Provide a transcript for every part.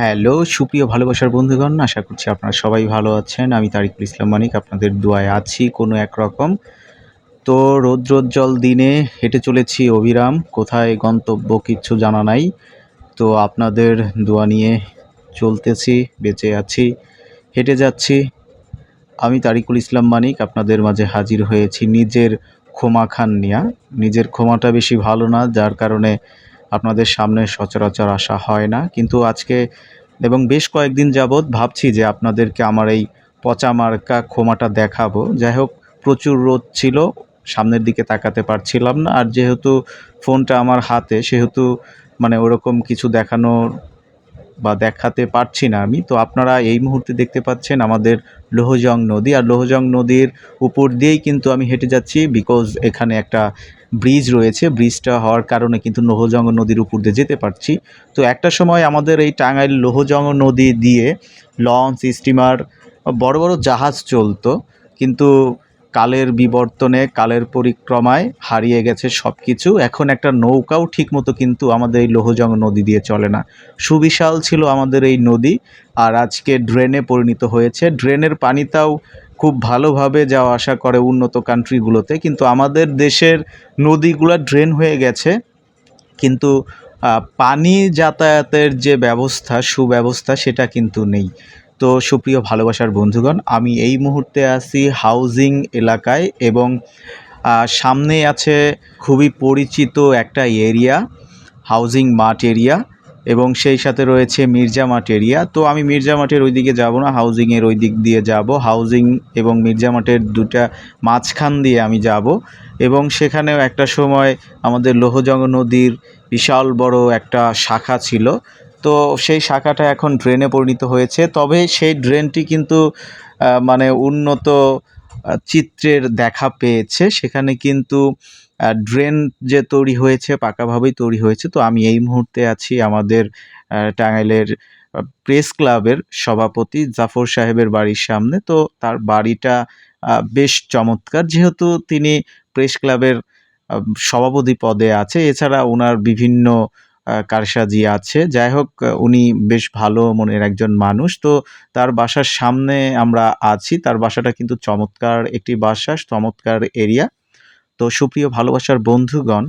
Hello, সুপ্রিয় ভালোবাসার বন্ধুগণ, আশা করছি আপনারা সবাই ভালো আছেন। আমি তারিকুল ইসলাম মানিক, আপনাদের দোয়ায় আছি কোনো এক রকম। তো রৌদ্রোজ্জ্বল দিনে হেঁটে চলেছি অবিরাম কোথায় গন্তব্য কিচ্ছু জানা নাই। তো আপনাদের দোয়া নিয়ে চলতেছি, বেঁচে আছি, হেঁটে যাচ্ছি। আমি তারিকুল ইসলাম মানিক, আপনাদের মাঝে হাজির হয়েছি নিজের ক্ষমা খান নিয়া নিজের ক্ষমাটা বেশি ভালো না, যার কারণে আপনাদের সামনে সচরাচর আসা হয় না। কিন্তু আজকে এবং বেশ কয়েকদিন যাবৎ ভাবছি যে আপনাদেরকে আমার এই পচা মার্কা ক্ষমাটা দেখাবো। যাই হোক, প্রচুর রোদ ছিল, সামনের দিকে তাকাতে পারছিলাম না। আর যেহেতু ফোনটা আমার হাতে, সেহেতু মানে ওরকম কিছু দেখানোর বা দেখাতে পারছি না আমি। তো আপনারা এই মুহূর্তে দেখতে পাচ্ছেন আমাদের লোহজং নদী। আর লোহজং নদীর উপর দিয়েই কিন্তু আমি হেঁটে যাচ্ছি বিকজ এখানে একটা ব্রিজ রয়েছে। ব্রিজটা হওয়ার কারণে কিন্তু লোহজঙ্গ নদীর উপর দিয়ে যেতে পারছি। তো একটা সময় আমাদের এই টাঙ্গাইল লোহজঙ্গ নদী দিয়ে লঞ্চ, স্টিমার, বড় বড় জাহাজ চলতো। কিন্তু কালের বিবর্তনে, কালের পরিক্রমায় হারিয়ে গেছে সব কিছু এখন একটা নৌকাও ঠিকমতো কিন্তু আমাদের এই লোহজং নদী দিয়ে চলে না। সুবিশাল ছিল আমাদের এই নদী। আর আজকে ড্রেনে পরিণত হয়েছে। ড্রেনের পানিটাও খুব ভালোভাবে যাওয়া আসা করে উন্নত কান্ট্রিগুলোতে কিন্তু আমাদের দেশের নদীগুলো ড্রেন হয়ে গেছে। কিন্তু পানি যাতায়াতের যে ব্যবস্থা, সুব্যবস্থা সেটা কিন্তু নেই। তো সুপ্রিয় ভালোবাসার বন্ধুগণ, আমি এই মুহূর্তে আছি হাউজিং এলাকায় এবং সামনে আছে খুবই পরিচিত একটা এরিয়া হাউজিং মাঠ এরিয়া এবং সেই সাথে রয়েছে মির্জা মাঠ এরিয়া তো আমি মির্জা মাঠের ওই দিকে যাব না হাউজিংয়ের ওই দিক দিয়ে যাব। হাউজিং এবং মির্জা মাঠের দুটা মাঝখান দিয়ে আমি যাব। এবং সেখানেও একটা সময় আমাদের লোহজং নদীর বিশাল বড় একটা শাখা ছিল। তো সেই শাখাটা এখন ড্রেনে পরিণত হয়েছে। তবে সেই ড্রেনটি কিন্তু মানে উন্নত চিত্রের দেখা পেয়েছে। সেখানে কিন্তু ড্রেন যে তৈরি হয়েছে, পাকাভাবেই তৈরি হয়েছে, তো আমি এই মুহূর্তে আছি আমাদের টাঙ্গাইলের প্রেস ক্লাবের সভাপতি জাফর সাহেবের বাড়ির সামনে। তো তার বাড়িটা বেশ চমৎকার, যেহেতু তিনি প্রেস ক্লাবের সভাপতি পদে আছে। এছাড়া ওনার বিভিন্ন কারসাজি আছে। যাই হোক, উনি বেশ ভালো মনের একজন মানুষ। তো তার বাসার সামনে আমরা আছি। তার বাসাটা কিন্তু চমৎকার একটি বাসা, চমৎকার এরিয়া। তো সুপ্রিয় ভালোবাসার বন্ধুগণ,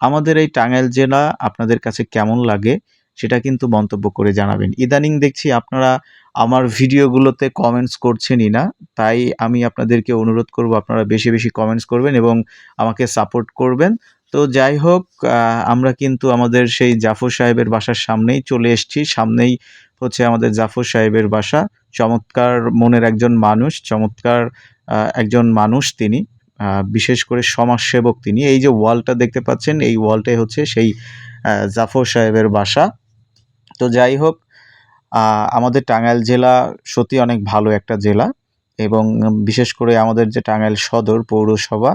আমাদের এই টাঙ্গাইল জেলা আপনাদের কাছে কেমন লাগে সেটা কিন্তু মন্তব্য করে জানাবেন। ইদানিং দেখছি আপনারা আমার ভিডিওগুলোতে কমেন্টস করছেনই না, তাই আমি আপনাদেরকে অনুরোধ করব আপনারা বেশি বেশি কমেন্টস করবেন এবং আমাকে সাপোর্ট করবেন। তো যাই হোক আমরা কিন্তু আমাদের সেই জাফর সাহেবের বাসার সামনেই চলে এসেছি। সামনেই হচ্ছে আমাদের জাফর সাহেবের বাসা। চমৎকার মনের একজন মানুষ, চমৎকার একজন মানুষ তিনি। বিশেষ করে সমাজসেবক তিনি। এই যে ওয়ালটা দেখতে পাচ্ছেন, এই ওয়ালটাই হচ্ছে সেই জাফর সাহেবের বাসা। তো যাই হোক আমাদের টাঙ্গাইল জেলা সত্যি অনেক ভালো একটা জেলা এবং বিশেষ করে আমাদের যে টাঙ্গাইল সদর পৌরসভা,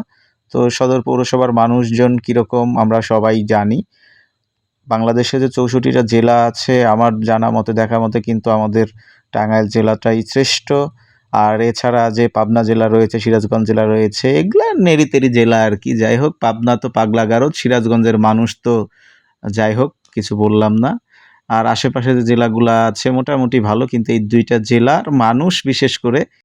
তো সদর পৌরসভার মানুষজন কীরকম আমরা সবাই জানি। বাংলাদেশে যে চৌষট্টিটা জেলা আছে, আমার জানা মতে, দেখা মতে কিন্তু আমাদের টাঙ্গাইল জেলাটাই শ্রেষ্ঠ। আর এছাড়া যে পাবনা জেলা রয়েছে, সিরাজগঞ্জ জেলা রয়েছে, এগুলা নেড়িতেরি জেলা আর কি। যাই হোক, পাবনা তো পাগলা গারদ, সিরাজগঞ্জের মানুষ তো যাই হোক, কিছু বললাম না। আর আশেপাশে যে জেলাগুলো আছে, মোটামুটি ভালো, কিন্তু এই দুইটা জেলার মানুষ বিশেষ করে